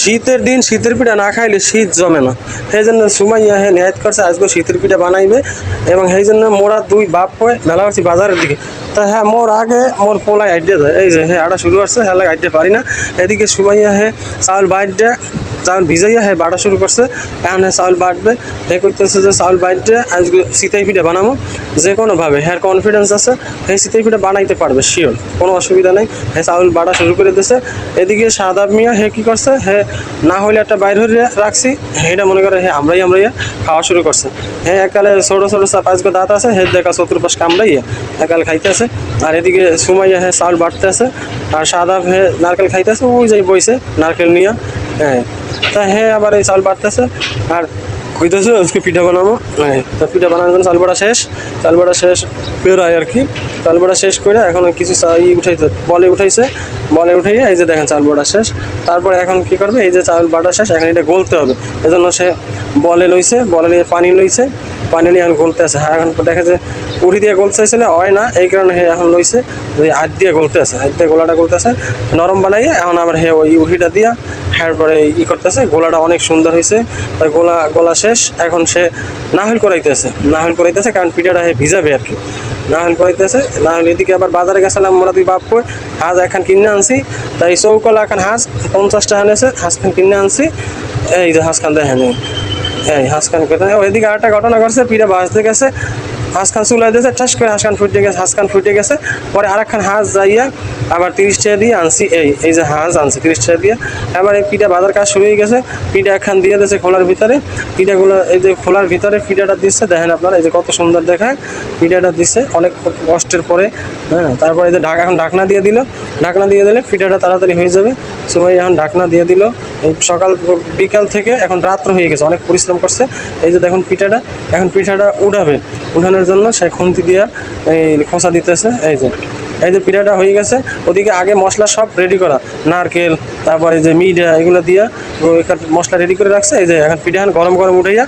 শীতের দিন শীতের পিঠা না খাইলে শীত জমে না। সেই জন্য সুমাইয়া হে নিয়াত করছে আজকে শীতের পিঠা বানাইবে এবং সেই জন্য মোরা দুই বাপ হয়ে মেলা করছি বাজারের দিকে। তা হ্যাঁ মোর আগে মোর পোলায় আইডিয়া দেয়, এই যে হ্যাঁ আটা শুরু করছে হ্যাঁ আইডিয়া পারি না। এদিকে সুমাইয়া হে চাউল বাইরটা চাউল ভিজাইয়া হ্যাঁ বাটা শুরু করছে। এখন হ্যাঁ চাউল বাটবে হে করতেছে যে চাউল বাইরটা আজকে শীতের পিঠা বানাবো যে কোনোভাবে হ্যাঁ কনফিডেন্স আছে সেই শীতের পিঠা বানাইতে পারবে শিওর কোনো অসুবিধা নেই। হ্যাঁ চাউল বাটা শুরু করে দিয়েছে এদিকে সাদাব মিয়া হে কী করছে হে না হইলে একটা বাইর হয়ে রাখছি। এটা মনে করে হ্যাঁ আমরাই আমরাই খাওয়া শুরু করছে। হ্যাঁ একালে ছোট ছোট পাঁচ গো দাঁত আছে হে দেখা চতুর্পাশ কামড়াইয়া একাল খাইতেছে। আর এদিকে সুমাইয়া হ্যাঁ চাউল বাড়তেছে। আর সাদা হ্যাঁ নারকেল খাইতেছে, ওই যাই বইছে, নারকেল নিয়ে হ্যাঁ। তা হ্যাঁ আবার এই চাউল বাড়তেছে। আর কইতেছে আজকে পিঠা বানাবো? হ্যাঁ। তা পিঠা বানানোর জন্য চাল বাটা শেষ। চাল বাটা শেষ বেরোয় আর কি। চাল বাটা শেষ করে এখন কিছু ই উঠাইছে বলে উঠাইছে। বলে উঠাই এই যে দেখেন চাল বাটা শেষ। তারপরে এখন কি করবে? এই যে চাল বাটা শেষ এখন এটা গলতে হবে। এজন্য সে বলে লইছে বলে নিয়ে পানি লইছে। পানি নিয়ে এখন গলতে আছে। হ্যাঁ এখন দেখা যায় উড়ি দিয়ে গলতে চাইছিল হয় না, এই কারণে হে এখন লইছে, ওই হাত দিয়ে গলতে আছে, হাত দিয়ে গোলাটা গলতে আছে, নরম বানাইয়ে এখন আবার হে ওই উড়িটা দিয়া হ্যাঁ পরে ই করতেছে, গোলাটা অনেক সুন্দর হয়েছে গোলা গোলা শেষ, এখন সে নাহল করাইতেছে নাহল করাইতেছে, কারণ পিঠাটা হে ভিজাবে আর কি। নাহল করাইতেছে, নাহল এদিকে আবার বাজারে গেছিলাম মোরা দুই বাপ কই, হাঁস এখন কিনে আনছি। তাই চৌকলা এখন হাঁস পঞ্চাশটা নিয়েছে হাঁস খান কিনে আনছি, এই যে হাঁস খান দেখেন। এই। এই হাঁস খান করতে ওইদিকে আরেকটা ঘটনা করছে পিঠা বাজতে গেছে হাঁস খান চুলাই দিয়েছে ঠাস করে হাঁস খান ফুটে গেছে হাঁস খান ফুটে গেছে। পরে আর একখান হাঁস যাইয়া আবার তিরিশ টাকা দিয়ে আনছি, এই এই যে হাঁস আনছি, তিরিশ টাকা দিয়ে। এবার এই পিঠা বাজার কাজ শুরু হয়ে গেছে, পিঠা একখান দিয়ে দিয়েছে খোলার ভিতরে। পিঠাগুলো, এই যে খোলার ভিতরে পিঠাটা দিচ্ছে, দেখেন আপনারা, এই যে কত সুন্দর দেখায়, পিঠাটা দিচ্ছে, অনেক কষ্টের পরে হ্যাঁ তারপরে এই যে ঢাকা, এখন ঢাকনা দিয়ে দিল। ঢাকনা দিয়ে দিলে পিঠাটা তাড়াতাড়ি হয়ে যাবে। সবাই এখন ঢাকনা দিয়ে দিল। এই সকাল, বিকাল থেকে এখন রাত্র হয়ে গেছে, অনেক পরিশ্রম করছে। এই যে দেখুন পিঠাটা, এখন পিঠাটা উঠাবে। উঠানোর জন্য সে খুন্তি দিয়া এই খোঁচা দিতেছে, এই যে এই যে পিঠাটা হয়ে গেছে। ওদিকে আগে মশলা সব রেডি করা, নারকেল, তারপরে যে মিডিয়া এগুলো দিয়া মশলা রেডি করে রাখছে, এই যে এখন পিঠা এখন গরম গরম উঠাইয়া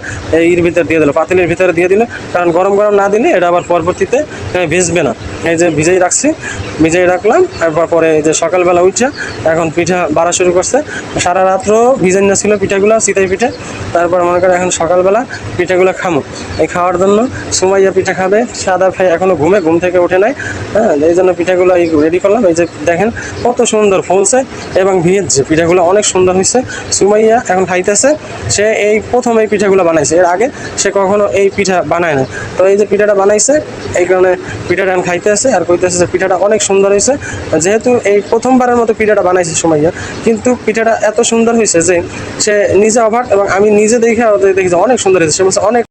এর ভিতরে দিয়ে দিল, পাতিলের ভিতরে দিয়ে দিল। কারণ গরম গরম না দিলে এটা আবার পরবর্তীতে ভিজবে না। এই যে ভিজাই রাখছি, ভিজাই রাখলাম, তারপর পরে এই যে সকালবেলা উঠছে, এখন পিঠা বাড়া শুরু করছে। সারা রাত্র ভিজাই না ছিল পিঠাগুলো চিতাই পিঠে। তারপর মনে করে এখন সকালবেলা পিঠাগুলো খামো। এই খাওয়ার জন্য সুমাইয়া পিঠা খাবে, সাদা ভাই এখনও ঘুমে, ঘুম থেকে উঠে নাই। হ্যাঁ এই জন্য পিঠাগুলো রেডি করলাম। এই যে দেখেন কত সুন্দর ফুলছে এবং ভিজছে, পিঠাগুলো অনেক সুন্দর হয়েছে। সুমাইয়া এখন খাইতেছে, সে এই প্রথম এই পিঠাগুলো বানাইছে। এর আগে সে কখনো এই পিঠা বানায় না তো এই যে পিঠাটা বানাইছে, এই কারণে পিঠাটা এখন খাইতেছে আর কইতেছে যে পিঠাটা অনেক সুন্দর হয়েছে। যেহেতু এই প্রথমবারের মতো পিঠাটা বানাইছে সুমাইয়া, কিন্তু পিঠাটা এত সুন্দর হয়েছে যে সে নিজে অবাক এবং আমি নিজে দেখে দেখেছি অনেক সুন্দর হয়েছে। সে বলছে, অনেক